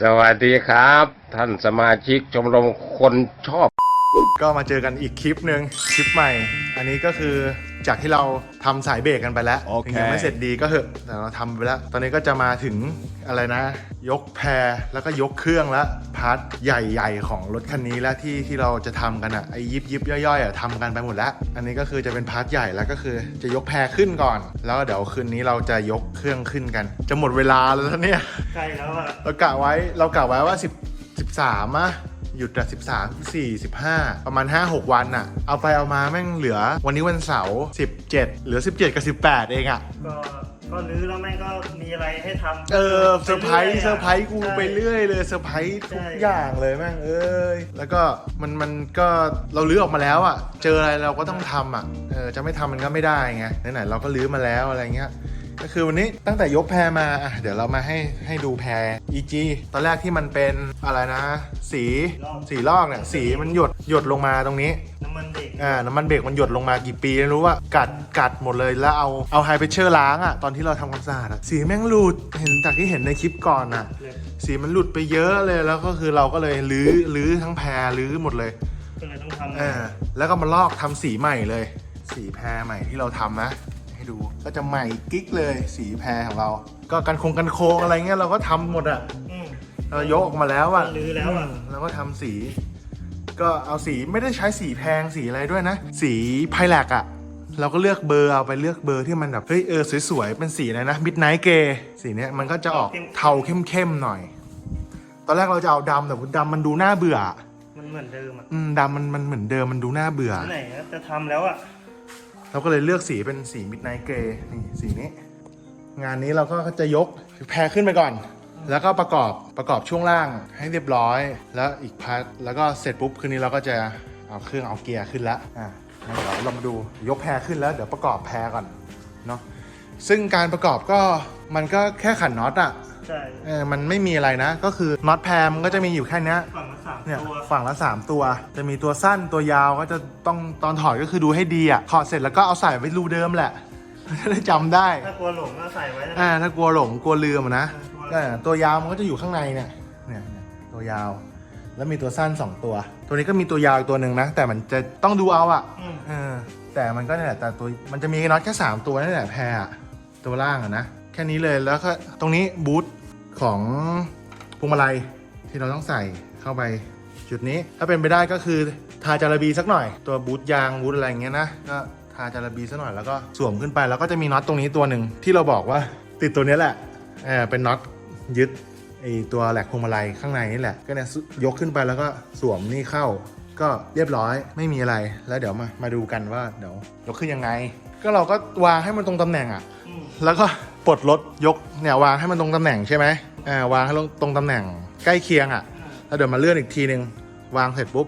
สวัสดีครับ ท่านสมาชิกชมรมคนชอบ ก็มาเจอกันอีกคลิปหนึ่งคลิปใหม่ อันนี้ก็คือจากที่เราทำสายเบรกกันไปแล้วโอเค ถึงยังไม่เสร็จดีก็เหอะแต่เราทำไปแล้ว ตอนนี้ก็จะมาถึงอะไรนะ ยกแพรแล้วก็ยกเครื่องแล้วพาร์ทใหญ่ๆ ของรถคันนี้แล้วที่ที่เราจะทำกันอะไอ้ยิบยิบย่อยๆอะทำกันไปหมดแล้ว อันนี้ก็คือจะเป็นพาร์ทใหญ่แล้วก็คือจะยกแพรขึ้นก่อน แล้วเดี๋ยวคืนนี้เราจะยกเครื่องขึ้นกัน จะหมดเวลาแล้วนะเนี่ย ใช่แล้วอะเรากะไว้เรากะไว้ว่า10 13อะ หยุดอะ13 14 15ประมาณ5-6วันอะเอาไปเอามาแม่งเหลือ วันนี้วันเสาร์17เหลือ17กับ18เองอะก็ก็รื้อแล้วแม่งก็มีอะไรให้ทำเออเซอร์ไพรส์ปเซอร์ไพรส์กูใช่ไปเรื่อยเลยเซอร์ไพรส์ทุกใช่อย่างเลยแม่งเอ้ยแล้วก็มันมันก็เราลื้อออกมาแล้วอะเจออะไรเราก็ต้องทำอะเออจะไม่ทำมันก็ไม่ได้ไงไหนๆเราก็ลื้อมาแล้วอะไรเงี้ย ก็คือวันนี้ตั้งแต่ยกแพรมาอะเดี๋ยวเรามาให้ให้ดูแพร EG ตอนแรกที่มันเป็นอะไรนะ สีสีลอกเนี่ยสีมันหยดหยดลงมาตรงนี้ น้ำมันเด็กอ่าน้ำมันเบรกมันหยดลงมากี่ปีไม่รู้ว่ากัดกัดหมดเลยแล้วเอาเอาไฮเพชเชอร์ล้างอะตอนที่เราทำความสะอาดอะสีแม่งหลุดเห็นจากที่เห็นในคลิปก่อนอะเลยสีมันหลุดไปเยอะเลยแล้วก็คือเราก็เลยลื้อลื้อทั้งแพรลื้อหมดเลยก็เลยต้องทำอ่าแล้วก็มาลอกทำสีใหม่เลย สีแพรใหม่ที่เราทำนะ ให้ดู ก็จะใหม่กิ๊กเลยสีแพรของเรา ก็กันคงกันโคงอะไรเงี้ยเราก็ทำหมดอะอืมเรายกออกมาแล้วอะลื้อแล้วอะมเราก็ทำสี ก็เอาสีไม่ได้ใช้สีแพงสีอะไรด้วยนะ สีไพแลกอะเราก็เลือกเบอร์เอาไปเลือกเบอร์ที่มันแบบเฮ้ยเออสวยๆเป็นสีอะไรนะมิดไนท์เกย์สีเนี้ยมันก็จะออกเทาเข้มๆหน่อย ตอนแรกเราจะเอาดำแต่ดำมันดูน่าเบื่อ มันเหมือนเดิมอะอืมดำมันมันเหมือนเดิมมันดูน่าเบื่อ ไหนอะจะทำแล้วอะ เราก็เลยเลือกสีเป็นสีมิดไนท์เกย์นี่สีนี้ งานนี้เราก็จะยกแพรขึ้นไปก่อน แล้วก็ประกอบประกอบช่วงล่างให้เรียบร้อย แล้วอีกพาร์ทแล้วก็เสร็จปุ๊บคืนนี้เราก็จะเอาเครื่องเอาเกียร์ขึ้นแล้วอะงั้นเดี๋ยวเรามาดูยกแพรขึ้นแล้วเดี๋ยวประกอบแพรก่อนเนาะซึ่งการประกอบก็มันก็แค่ขันน็อตอะ ใช่เออมันไม่มีอะไรนะ ก็คือน็อตแพรมันก็จะมีอยู่แค่เนี้ย ฝั่งละสามเนี่ยตัวฝั่งละ 3 ตัว จะมีตัวสั้นตัวยาวก็จะต้องตอนถอดก็คือดูให้ดีอะถอดเสร็จแล้วก็เอาใส่ไว้รูเดิมแหละ จะได้จำได้ ถ้ากลัวหลงก็ใส่ไว้นะ อ่าถ้ากลัวหลงกลัวลืมอะนะเออเออตัวยาวมันก็จะอยู่ข้างในเนี่ยเนี่ยเนี่ยตัวยาว แล้วมีตัวสั้น2ตัว ตัวนี้ก็มีตัวยาวอีกตัวหนึ่งนะ แต่มันจะต้องดูเอาอะอืม เออแต่มันก็เนี่ยแหละแต่ตัวมันจะมีน็อตแค่สามตัวนั่นแหละแพรอะตัวล่างอะนะ แค่นี้เลยแล้วก็ตรงนี้บูทของพวงมาลัยที่เราต้องใส่เข้าไปจุดนี้ ถ้าเป็นไปได้ก็คือทาจาระบีสักหน่อย ตัวบูทยางบูทอะไรอย่างเงี้ยนะก็ทาจาระบีสักหน่อยแล้วก็สวมขึ้นไปแล้วก็จะมีน็อตตรงนี้ตัวหนึ่งที่เราบอกว่าติดตัวเนี้ยแหละเออเป็นน็อตยึดไอตัวแหลกพวงมาลัยข้างในนี่แหละ ก็เนี่ยยกขึ้นไปแล้วก็สวมนี่เข้า ก็เรียบร้อยไม่มีอะไรแล้วเดี๋ยวมามาดูกันว่าเดี๋ยวยกขึ้นยังไง ก็เราก็วางให้มันตรงตำแหน่งอะอืมแล้วก็ ปลดรถยกเนี่ยวางให้มันตรงตำแหน่งใช่ไหมอ่าวางให้ตรงตำแหน่งใกล้เคียงอะแล้วเดี๋ยวมาเลื่อนอีกทีนึงวางเสร็จปุ๊บ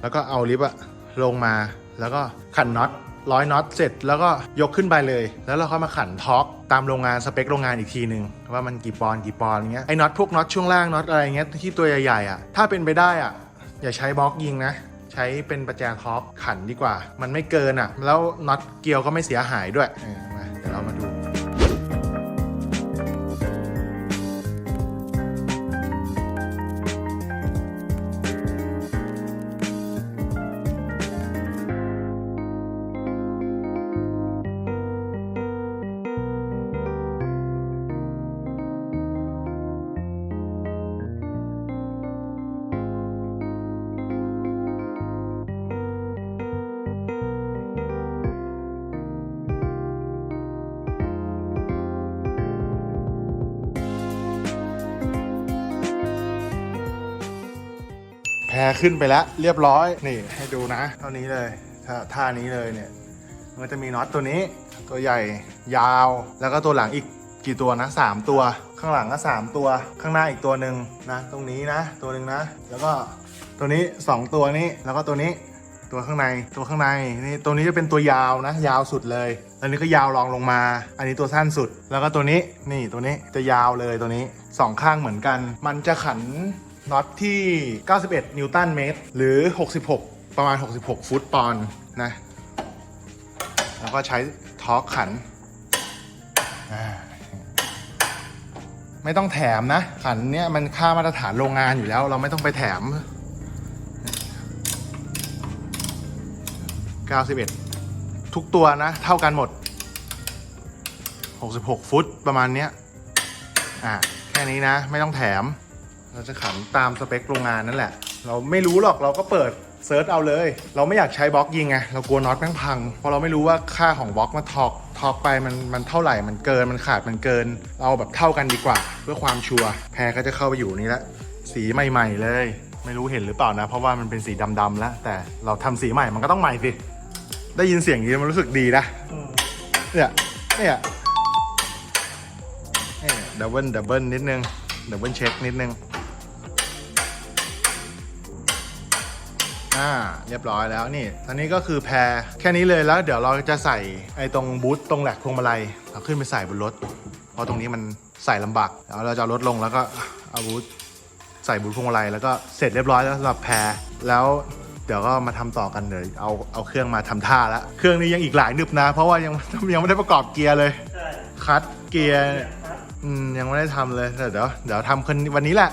แล้วก็เอาลิฟต์อะลงมาแล้วก็ขันน็อตร้อยน็อตเสร็จแล้วก็ยกขึ้นไปเลย แล้วเราก็มาขันท็อกตามโรงงานสเปคโรงงานอีกทีหนึ่งว่ามันกี่ปอนกี่ปอนเงี้ยไอ้น็อตพวกน็อตช่วงล่างน็อตอะไรเงี้ยที่ตัวใหญ่ๆอะถ้าเป็นไปได้อะอย่าใช้บล็อกยิงนะ ใช้เป็นประแจท็อปขันดีกว่า มันไม่เกินอะ แล้วน็อตเกลียวก็ไม่เสียหายด้วยเดี๋ยวเรามาดู รขึ้นไปแล้วเรียบร้อยนี่ให้ดูนะเท่านี้เลยท่าท่านี้เลยเนี่ยมันจะมีน็อตตัวนี้ ตัวใหญ่ยาวแล้วก็ตัวหลังอีกกี่ตัวนะสามตัว ข้างหลังก็สามตัว ข้างหน้าอีกตัวหนึ่งนะตรงนี้นะ ตัวหนึ่งนะ แล้วก็ตัวนี้สองตัวนี้แล้วก็ตัวนี้ตัวข้างในตัวข้างในนี่ตัวนี้จะเป็นตัวยาวนะ ยาวสุดเลยอันนี้ก็ยาวรองลงมา อันนี้ตัวสั้นสุด แล้วก็ตัวนี้นี่ตัวนี้จะยาวเลยตัวนี้สองข้างเหมือนกัน มันจะขัน น็อตที่ 91 นิวตันเมตร หรือ 66 ประมาณ 66 ฟุตปอนด์นะ แล้วก็ใช้ทอร์กขัน ไม่ต้องแถมนะ ขันเนี้ยมันค่ามาตรฐานโรงงานอยู่แล้ว เราไม่ต้องไปแถม 91 ทุกตัวนะ เท่ากันหมด 66 ฟุตประมาณเนี้ย อะแค่นี้นะ ไม่ต้องแถม เราจะขันตามสเปคโรงงานนั่นแหละ เราไม่รู้หรอกเราก็เปิดเซิร์ชเอาเลย เราไม่อยากใช้บล็อกยิงไงเรากลัวน็อตแม่งพังเพราะเราไม่รู้ว่าค่าของบล็อกมันทอกทอกไปมันมันเท่าไหร่มันเกินมันขาดมันเกินเอาแบบเท่ากันดีกว่า เพื่อความชัวร์แพรก็จะเข้าไปอยู่นี่ละสีใหม่ๆเลย ไม่รู้เห็นหรือเปล่านะ เพราะว่ามันเป็นสีดำๆแล้ว แต่เราทำสีใหม่มันก็ต้องใหม่สิได้ยินเสียงนี้มันรู้สึกดีนะเนี่ยเนี่ยดับเบิลดับเบิลนิดนึงดับเบิลเช็คนิดนึง อ่าเรียบร้อยแล้วนี่อันนี้ก็คือแพรแค่นี้เลยแล้ว เดี๋ยวเราจะใส่ไอ้ตรงบูทตรงแหลกพวงมาลัยเราขึ้นไปใส่บนรถ เพราะตรงนี้มันใส่ลำบากแล้วเราจะเอารถลงแล้วก็เอาบูทใส่บูทพวงมาลัยแล้วก็เสร็จเรียบร้อยแล้วสำหรับแพรแล้วเดี๋ยวก็มาทำต่อกันเลยเอาเอาเครื่องมาทำท่าแล้วเครื่องนี้ยังอีกหลายนึบนะ เพราะว่ายังยังไม่ได้ประกอบเกียร์เลยใช่คัดเกียร์ครับอืมยังไม่ได้ทำเลยแต่เดี๋ยวเดี๋ยวทำคนวันนี้แหละ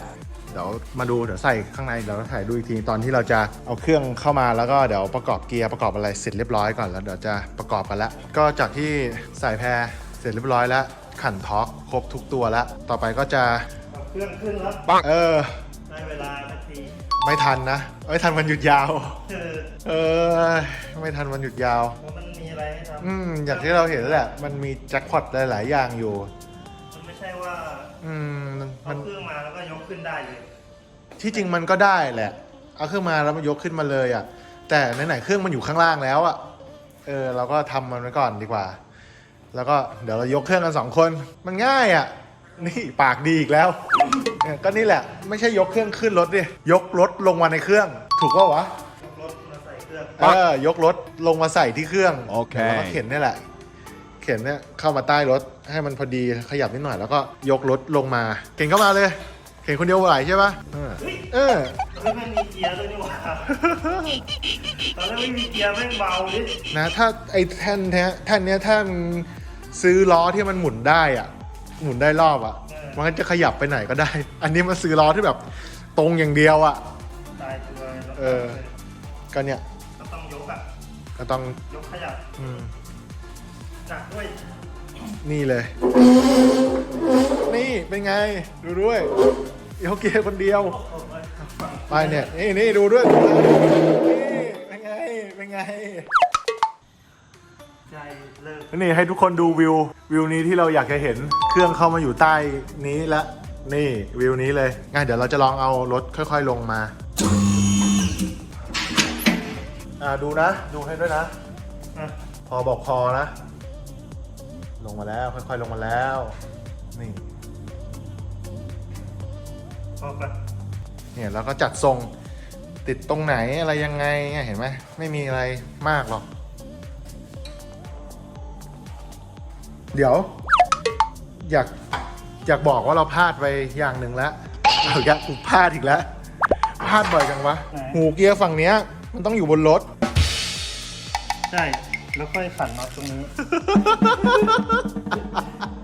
เดี๋ยวมาดูเดี๋ยวใส่ข้างในเดี๋ยวถ่ายดูอีกทีตอนที่เราจะเอาเครื่องเข้ามาแล้วก็เดี๋ยวประกอบเกียร์ประกอบอะไรเสร็จเรียบร้อยก่อนแล้วเดี๋ยวจะประกอบกันแล้วก็จากที่ใส่แพรเสร็จเรียบร้อยแล้วขันท็อกครบทุกตัวแล้วต่อไปก็จะเอาเครื่องขึ้นแล้วเออได้เวลาสักทีไม่ทันนะไม่ทันวันหยุดยาวคือเออไม่ทันวันหยุดยาวว่ามันมีอะไรให้ทำอืมอย่างที่เราเห็นแล้วแหละ มันมีแจ็คพอตหลาย ๆ อย่างอยู่ มันไม่ใช่ว่า อืมมันเอามันเครื่องมาแล้วก็ยกขึ้นได้เลย ที่จริงมันก็ได้แหละ เอาเครื่องมาแล้วมันยกขึ้นมาเลยอะ่ะ แต่ไหนๆเครื่องมันอยู่ข้างล่างแล้วอะ่ะ เออ เราก็ทำมันไว้ก่อนดีกว่า แล้วก็เดี๋ยวเรายกเครื่องกันสองคน มันง่ายอะ่ะ นี่ปากดีอีกแล้วเออก็นี่แหละ ไม่ใช่ยกเครื่องขึ้นรถดิ ยกรถลงมาในเครื่อง ถูกป่าวะ ยกรถมาใส่เครื่อง เออ ยกรถลงมาใส่ที่เครื่องโอเค แล้วก็เข็นนี่แหละ เข็นเนี่ยเข้ามาใต้รถให้มันพอดีขยับนิดหน่อยแล้วก็ยกรถลงมา เข็นเข้ามาเลย เข็นคนเดียวไหวใช่ปะเออเฮ้ยเออเฮ้ยมันมีเกียร์ด้วยนี่หว่าตอนแรกไม่มีเกียร์ไม่งเบาดินะถ้าไอ้แท่นเนี้ยแท่นเนี้ยถ้ามันซื้อล้อที่มันหมุนได้อะ หมุนได้รอบอะ มันก็จะขยับไปไหนก็ได้ อันนี้มันซื้อล้อที่แบบตรงอย่างเดียวอะ ตายตัวแล้วเออ ก็เนี่ยก็ต้องยกอะก็ต้องยกขยับ อืม จักด้วยนี่เลย นี่เป็นไงดูด้วยยเกียร์คนเดียว ไปเนี่ย นี่นี่ดูด้วยนี่เป็นไง เป็นไง ใจเลิกนี่ให้ทุกคนดูวิว วิวนี้ที่เราอยากจะเห็น เครื่องเข้ามาอยู่ใต้นี้ละ นี่วิวนี้เลย งั้นเดี๋ยวเราจะลองเอารถค่อยๆลงมา อ่าดูนะ ดูให้ด้วยนะ อะพอบอกพอนะ ลงมาแล้วค่อยๆลงมาแล้ว นี่พอไปเนี่ยเราก็จัดทรงติดตรงไหนอะไรยังไงเนี่ยเห็นไหมไม่มีอะไรมากหรอก เดี๋ยว อยากอยากบอกว่าเราพลาดไปอย่างหนึ่งแล้วเอาอีกแล้วกูพลาดอีกแล้วพลาดบ่อยจังวะ หูเกียร์ฝั่งเนี้ยมันต้องอยู่บนรถ ใช่ แล้วค่อยขันน็อตตรงนี้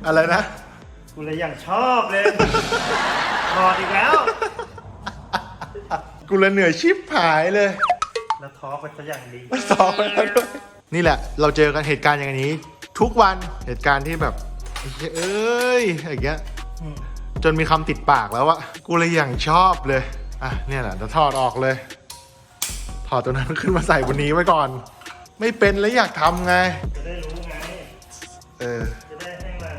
อะไรนะ กูเลยอย่างชอบเลยถอดอีกแล้ว กูเลยเหนื่อยชิบหายเลยแล้วท้อไปซะอย่างดีสอบไปแล้วด้วยนี่แหละ เราเจอกันเหตุการณ์อย่างนี้ ทุกวันเหตุการณ์ที่แบบเอ้ยอย่างเงี้ยอืมจนมีคำติดปากแล้วอะกูเลยอย่างชอบเลย อะเนี่ยแหละจะถอดออกเลย ถอดตัวนั้นขึ้นมาใส่บนนี้ไว้ก่อน ไม่เป็นแล้วอยากทำไง จะได้รู้ไง เออ จะได้ให้มา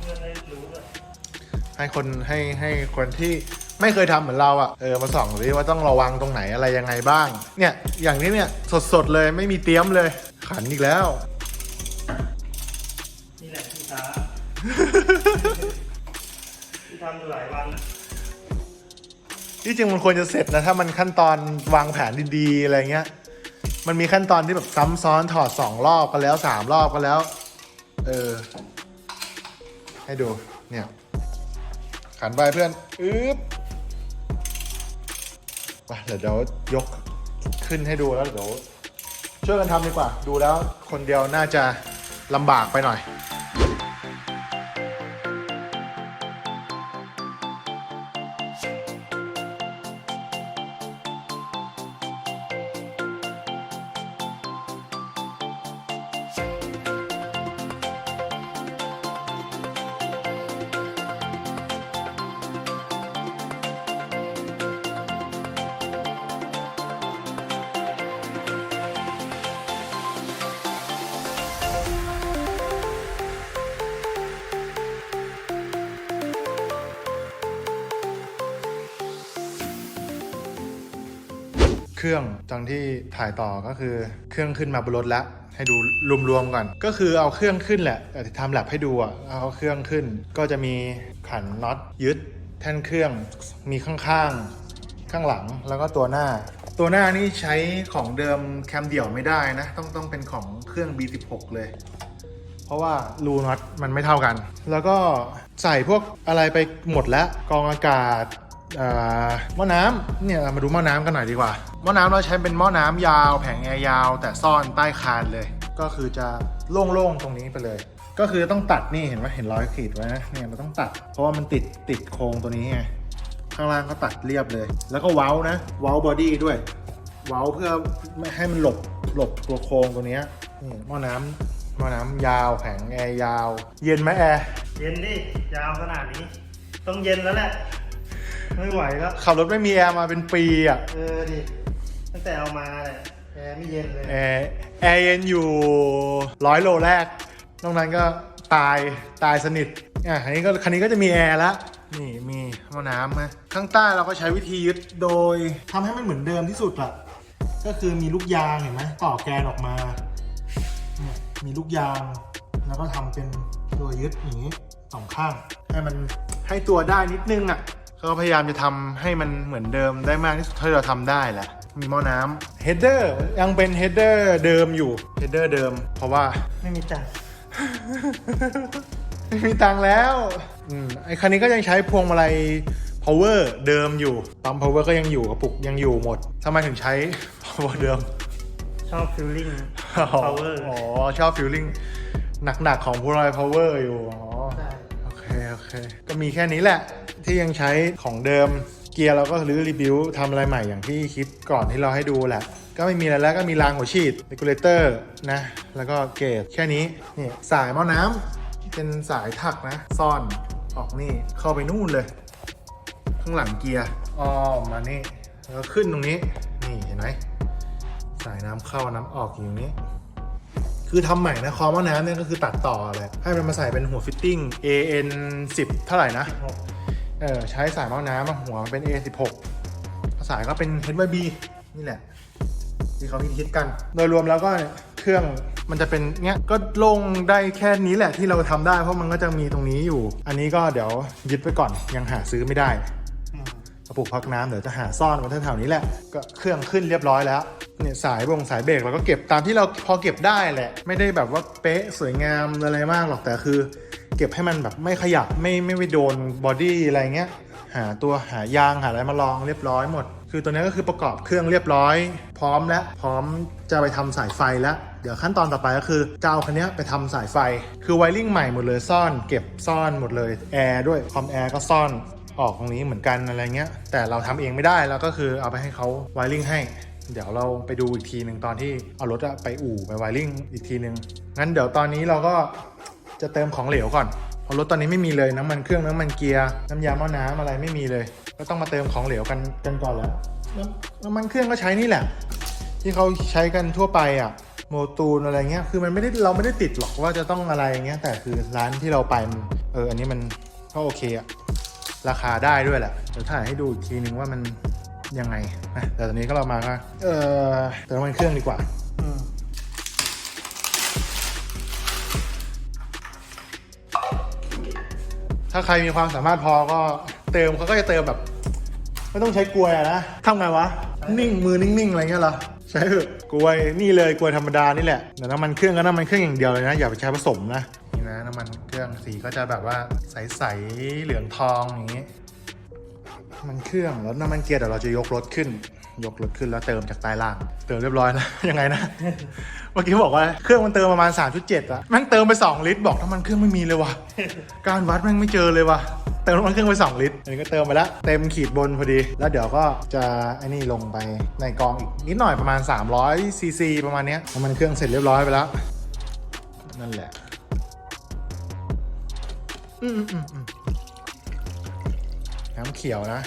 เพื่อนๆได้รู้ด้วยให้คนให้ให้คนที่ไม่เคยทำเหมือนเราอะเออมาส่องดูดิว่าต้องระวังตรงไหนอะไรยังไงบ้าง เนี่ย อย่างนี้เนี่ยสดๆเลยไม่มีเตรียมเลย ขันอีกแล้ว นี่แหละที่ช้า ที่ทำอยู่หลายวันอะที่จริงมันควรจะเสร็จนะ ถ้ามันขั้นตอนวางแผนดีๆ อะไรเงี้ย มันมีขั้นตอนที่แบบซ้ำซ้อนถอดสองรอบกันแล้วสามรอบกันแล้ว เออ ให้ดู เนี่ย ขันไปเพื่อนอึ๊บไปเดี๋ยวเดี๋ยวยกขึ้นให้ดูแล้วเดี๋ยวช่วยกันทำดีกว่า ดูแล้วคนเดียวน่าจะลำบากไปหน่อย รื่องตอนที่ถ่ายต่อก็คือเครื่องขึ้นมาบนรถแล้วให้ดูรวมๆก่อน ก็คือเอาเครื่องขึ้นแหละแต่ทำแลบให้ดูอะเอาเครื่องขึ้น ก็จะมีขันน็อตยึดแท่นเครื่องมีข้างๆ ข้างหลังแล้วก็ตัวหน้า ตัวหน้านี่ใช้ของเดิมแคมเดี่ยวไม่ได้นะ ต้องต้องเป็นของเครื่อง B16 เลย เพราะว่ารูน็อตมันไม่เท่ากัน แล้วก็ใส่พวกอะไรไปหมดแล้วกองอากาศ หม้อน้ำเนี่ยมาดูหม้อน้ำกันหน่อยดีกว่า หม้อน้ำเราใช้เป็นหม้อน้ำยาว แผงแอร์ยาว แต่ซ่อนใต้คานเลย ก็คือจะโล่งๆตรงนี้ไปเลย ก็คือต้องตัดนี่เห็นไหมเห็นรอยขีดไว้นะเนี่ยมันต้องตัด เพราะว่ามันติดติดโครงตัวนี้ไงข้างล่างก็ตัดเรียบเลย แล้วก็เว้านะ เว้าบอดี้ด้วย เว้าเพื่อไม่ให้มันหลบหลบตัวโครงตัวนี้นี่หม้อน้ำหม้อน้ำยาวแผงแอร์ยาว เย็นไหมแอร์เย็นดิยาวขนาดนี้ ต้องเย็นแล้วแหละ ไม่ไหวแล้ว ขับรถไม่มีแอร์มาเป็นปีอะ เออดิ ตั้งแต่เอามาเนี่ยแอร์ไม่เย็นเลยแอร์แอร์เย็นอยู่ร้อยโลแรก นอกนั้นก็ตายตายสนิท อะคันนี้ก็คันนี้ก็จะมีแอร์แล้วนี่มีหม้อน้ำนะข้างใต้เราก็ใช้วิธียึดโดยทำให้มันเหมือนเดิมที่สุดอะก็คือมีลูกยางเห็นไหมต่อแกนออกมาเนี่ยมีลูกยาง แล้วก็ทำเป็นตัวยึดอย่างนี้สองข้าง ให้มันให้ตัวได้นิดนึงอะ ก็พยายามจะทำให้มันเหมือนเดิมได้มากที่สุดเท่าที่เราทำได้แหละ มีหม้อน้ำเฮดเดอร์ยังเป็นเฮดเดอร์เดิมอยู่เฮดเดอร์เดิม เพราะว่าไม่มีจังไม่มีตังค์แล้วอืมไอ้คันนี้ก็ยังใช้พวงมาลัย power เดิมอยู่ปั๊ม power ก็ยังอยู่กระปุกยังอยู่หมดทำไมถึงใช้ power เดิม ชอบฟิลลิ่ง power อ๋อชอบ feeling หนักๆของพวงมาลัย power อยู่อ๋อใช่โอเค โอเค ก็มีแค่นี้แหละ ที่ยังใช้ของเดิมเกียร์เราก็รื้อรีบิวทำอะไรใหม่อย่างที่คลิปก่อนที่เราให้ดูแหละ ก็ไม่มีอะไรแล้วก็มีรางหัวฉีด regulator นะ แล้วก็เกจแค่นี้นี่สายหม้อน้ำเป็นสายถักนะ ซ่อนออกนี่เข้าไปนู่นเลย ข้างหลังเกียร์อ้อมมานี่แล้วก็ขึ้นตรงนี้นี่เห็นไหมสายน้ำเข้าน้ำออกอยู่นี้คือทำใหม่นะคอหม้อน้ำเนี่ยก็คือตัดต่อเลยให้มันมาใส่เป็นหัวฟิตติ้ง AN 10 เท่าไหร่นะ เออใช้สายหม้อน้ำอะหัวมันเป็น A16 สายก็เป็น HYB นี่แหละ ที่เขาฮิตๆกัน โดยรวมแล้วก็เครื่องมันจะเป็นเนี้ยก็ลงได้แค่นี้แหละที่เราทำได้เพราะมันก็จะมีตรงนี้อยู่ อันนี้ก็เดี๋ยวยึดไว้ก่อนยังหาซื้อไม่ได้อืมกระปุกพักน้ำเดี๋ยวจะหาซ่อนไว้แถวๆนี้แหละก็เครื่องขึ้นเรียบร้อยแล้ว เนี่ยสายบงสายเบรกเราก็เก็บตามที่เราพอเก็บได้แหละ ไม่ได้แบบว่าเป๊ะสวยงามอะไรมากหรอกแต่คือ เก็บให้มันแบบไม่ขยับไม่ไม่ไปโดนบอดี้อะไรเงี้ยหาตัวหายางหาอะไรมาลองเรียบร้อยหมด คือตัวนี้ก็คือประกอบเครื่องเรียบร้อย พร้อมแล้ว พร้อมจะไปทำสายไฟแล้ว เดี๋ยวขั้นตอนต่อไปก็คือจะเอาคันนี้ไปทำสายไฟ คือไวริ่งใหม่หมดเลยซ่อน เก็บซ่อนหมดเลยแอร์ด้วยคอมแอร์ก็ซ่อนออกตรงนี้เหมือนกันอะไรเงี้ยแต่เราทำเองไม่ได้แล้วก็คือเอาไปให้เขาไวริ่งให้ เดี๋ยวเราไปดูอีกทีหนึ่งตอนที่เอารถอะไปอู่ไปไวริ่งอีกทีหนึ่งงั้นเดี๋ยวตอนนี้เราก็จะเติมของเหลวก่อนเพราะรถตอนนี้ไม่มีเลยน้ำมันเครื่องน้ำมันเกียร์น้ำยาหม้อน้ำอะไรไม่มีเลย ก็ต้องมาเติมของเหลวกันกันก่อนแล้วน้ำมันเครื่องก็ใช้นี่แหละ ที่เขาใช้กันทั่วไปอะโมตูนอะไรเงี้ยคือมันไม่ได้เราไม่ได้ติดหรอกว่าจะต้องอะไรเงี้ยแต่คือร้านที่เราไปมันเอออันนี้มันก็โอเคอะราคาได้ด้วยแหละเดี๋ยวถ่ายให้ดูอีกทีนึงว่ามัน ยังไงนะแต่ตอนนี้ก็เรามาก็เออเติมน้ำมันเครื่องดีกว่าอืมถ้าใครมีความสามารถพอก็เติมเขาก็จะเติมแบบ ไม่ต้องใช้กลวยอะนะทำไงวะ นิ่งมือนิ่งๆอะไรเงี้ยเหรอใช้เถอะกลวยนี่เลยกลวยธรรมดานี่แหละแต่น้ำมันเครื่องก็น้ำมันเครื่องอย่างเดียวเลยนะอย่าไปใช้ผสมนะนี่นะน้ำมันเครื่องสีก็จะแบบว่าใสๆเหลืองทองอย่างนี้น้ำ มันเครื่องแล้วน้ำมันเกียร์เดี๋ยวเราจะยกรถขึ้น ยกรถขึ้นแล้วเติมจากใต้ล่าง เติมเรียบร้อยแล้ว ยังไงนะ เมื่อกี้บอกว่าเครื่องมันเติมประมาณ 3.7อะแม่งเติมไป 2 ลิตรบอกน้ำมันเครื่องไม่มีเลยว่ะ การวัดแม่งไม่เจอเลยว่ะเติมน้ำมันเครื่องไป2ลิตรอันนี้ก็เติมไปแล้วเต็มขีดบนพอดี แล้วเดี๋ยวก็จะไอ้นี่ลงไปในกองอีกนิดหน่อยประมาณ300ซีซีประมาณเนี้ยน้ำมันเครื่องเสร็จเรียบร้อยไปแล้ว นั่นแหละ อืมอืมอืม น้ำเขียวนะ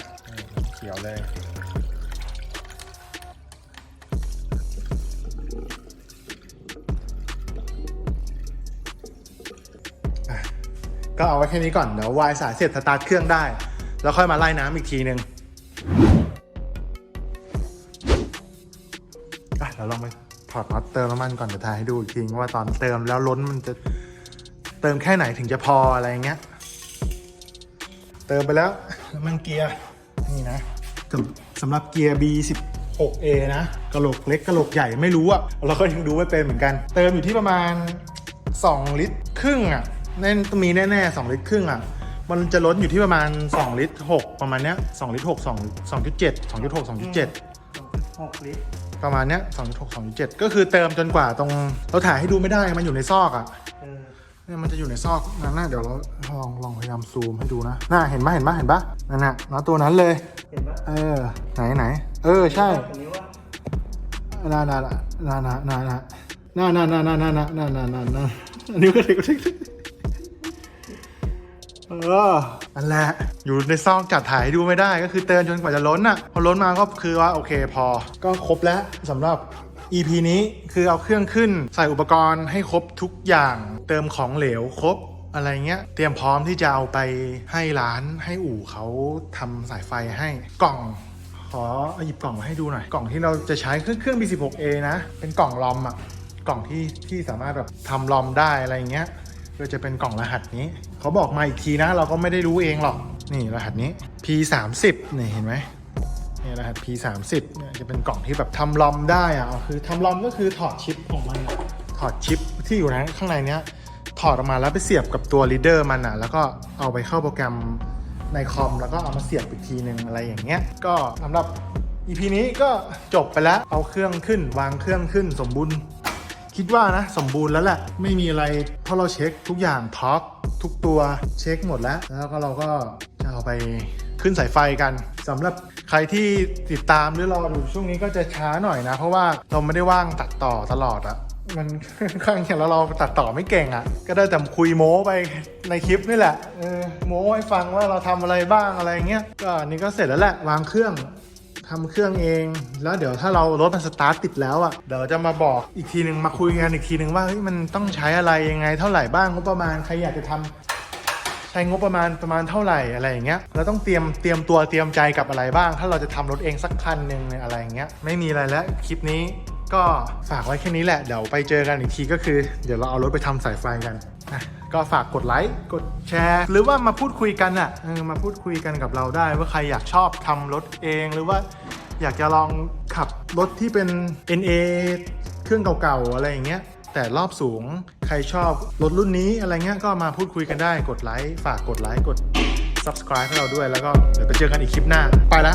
น้ำเขียวเลย ก็เอาไว้แค่นี้ก่อนเดี๋ยววายสายเสร็จสตาร์ทเครื่องได้ แล้วค่อยมาไล่น้ำอีกทีนึงอะเดี๋ยวลองไปถอดน็อตเติมน้ำมันก่อนเดี๋ยวถ่ายให้ดูอีกทีว่าตอนเติมแล้วล้นมันจะเติมแค่ไหนถึงจะพออะไรเงี้ย เติมไปแล้วน้ำมันเกียร์นี่นะสำสำหรับเกียร์ B16A นะกระโหลกเล็กกระโหลกใหญ่ไม่รู้อะเราก็ยังดูไม่เป็นเหมือนกัน เติมอยู่ที่ประมาณ 2 ลิตรครึ่งอะแน่นมีแน่ๆ2ลิตรครึ่งอะมันจะล้นอยู่ที่ประมาณ 2 ลิตร 6 ประมาณเนี้ย2ลิตร 6 2 2.7 2.6 2.7หกลิตรประมาณเนี้ย2.6 2.7 ก็คือเติมจนกว่าตรงเราถ่ายให้ดูไม่ได้มันอยู่ในซอกอะ เออเนี่ยมันจะอยู่ในซอกนั่นนะเดี๋ยวเราลองลองพยายามซูมให้ดูนะน่าเห็นปะเห็นปะเห็นปะนั่นน่ะนะตัวนั้นเลยเห็นปะเออไหนไหนเออใช่อันนี้ว่าน่าน่าน่าน่าน่าน่าน่าน่าน่าน่าน่าน่าน่าน่าน่าน่าอันนี้ก็เด็กก็เด็กเออนั่นแหละอยู่ในซองจัดถ่ายให้ดูไม่ได้ก็คือเติมจนกว่าจะล้นอะพอล้นมาก็คือว่าโอเคพอ ก็ครบแล้วสำหรับ EP นี้คือเอาเครื่องขึ้น ใส่อุปกรณ์ให้ครบทุกอย่าง เติมของเหลวครบอะไรเงี้ย เตรียมพร้อมที่จะเอาไปให้ร้านให้อู่เขาทำสายไฟให้กล่อง ขอเอาหยิบกล่องมาให้ดูหน่อย กล่องที่เราจะใช้เครื่องเครื่อง B16A นะ เป็นกล่องลอมอะกล่องที่ที่สามารถแบบทำลอมได้อะไรเงี้ยก็จะเป็นกล่องรหัสนี้ เขาบอกมาอีกทีนะ เราก็ไม่ได้รู้เองหรอก นี่รหัสนี้ P30 นี่เห็นไหม นี่รหัส P30 เนี่ยจะเป็นกล่องที่แบบทำลอมได้อะคือทำลอมก็คือถอดชิปของมันอะถอดชิปที่อยู่ในข้างในเนี้ยถอดออกมาแล้วไปเสียบกับตัวลีดเดอร์มันอะแล้วก็เอาไปเข้าโปรแกรมในคอม แล้วก็เอามาเสียบอีกทีหนึ่งอะไรอย่างเงี้ย ก็สำหรับ EP นี้ก็จบไปแล้วเอาเครื่องขึ้น วางเครื่องขึ้นสมบูรณ์ คิดว่านะสมบูรณ์แล้วแหละ ไม่มีอะไรเพราะเราเช็คทุกอย่างท็อกทุกตัวเช็คหมดแล้ว แล้วก็เราก็จะเอาไปขึ้นสายไฟกันสำหรับ ใครที่ติดตามหรือรออยู่ช่วงนี้ก็จะช้าหน่อยนะ เพราะว่าเราไม่ได้ว่างตัดต่อตลอดอะมันค่อนข้างอย่างแล้วเราตัดต่อไม่เก่งอะก็ได้แต่คุยโม้ไปในคลิปนี่แหละเออโม้ให้ฟังว่าเราทำอะไรบ้างอะไรเงี้ยก็อันนี้ก็เสร็จแล้วแหละวางเครื่องทำเครื่องเอง แล้วเดี๋ยวถ้าเรารถมันสตาร์ทติดแล้วอะเดี๋ยวจะมาบอกอีกทีหนึ่งมาคุยกันอีกทีหนึ่งว่าเฮ้ยมันต้องใช้อะไรยังไงเท่าไหร่บ้างงบประมาณใครอยากจะทำ ใช้งบประมาณประมาณเท่าไหร่อะไรอย่างเงี้ยเราต้องเตรียมเตรียมตัวเตรียมใจกับอะไรบ้าง ถ้าเราจะทำรถเองสักคันหนึ่งอะไรอย่างเงี้ยไม่มีอะไรแล้วคลิปนี้ก็ฝากไว้แค่นี้แหละ เดี๋ยวไปเจอกันอีกทีก็คือ เดี๋ยวเราเอารถไปทำสายไฟกันนะก็ฝากกดไลค์กดแชร์ หรือว่ามาพูดคุยกันอะมาพูดคุยกันกับเราได้ ว่าใครอยากชอบทำรถเอง หรือว่าอยากจะลองขับรถที่เป็น NA เครื่องเก่าๆอะไรอย่างเงี้ย แต่รอบสูงใครชอบรถรุ่นนี้อะไรเงี้ยก็มาพูดคุยกันได้กดไลค์ฝากกดไลค์กด subscribe ให้เราด้วยแล้วก็เดี๋ยวไปเจอกันอีกคลิปหน้า ไปละ